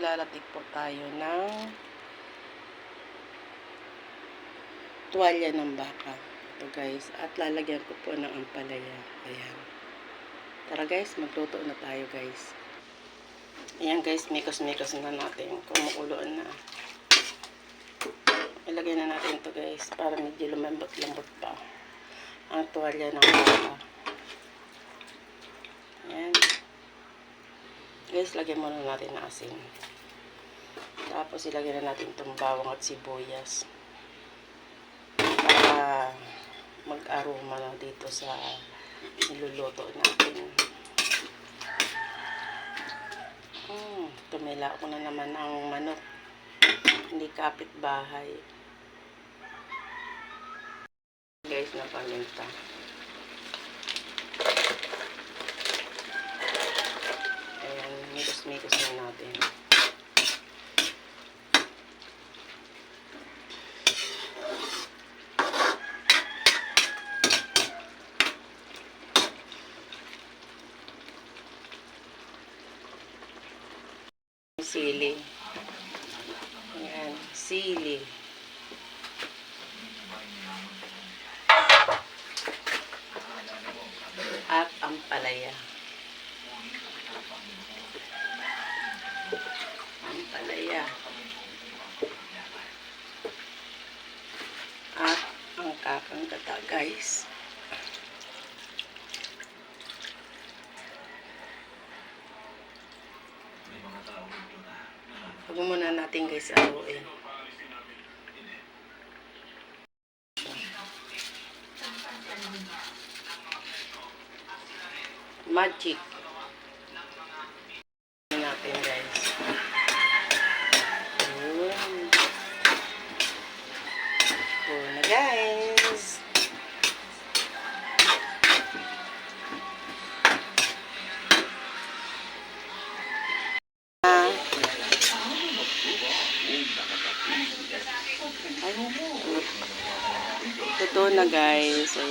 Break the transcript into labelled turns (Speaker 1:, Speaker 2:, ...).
Speaker 1: Maglalatik po tayo ng tuwalya ng baka. Ito guys. At lalagyan ko po ng ampalaya. Ayan. Tara guys, magluto na tayo guys. Ayan guys, mikos-mikos na natin. Kumukuloan na. Ilagay na natin ito guys para medyo lumambot-lambot pa ang tuwalya ng baka. Ayan. Guys, lagyan muna natin ng asin. Tapos ilagay na natin itong bawang at sibuyas. Para mag-aroma na dito sa niluluto natin. Hmm, tumila ko na naman ang manok. Hindi kapit bahay. Guys, na mikos-mikos na natin. Sili. Ayan, sili. At ampalaya. Ampalaya. At kakang gata, guys. Huwag muna natin guys aruin. Magic. natin guys. Yun. Na guys. Ay, Totoo na guys. Ayan.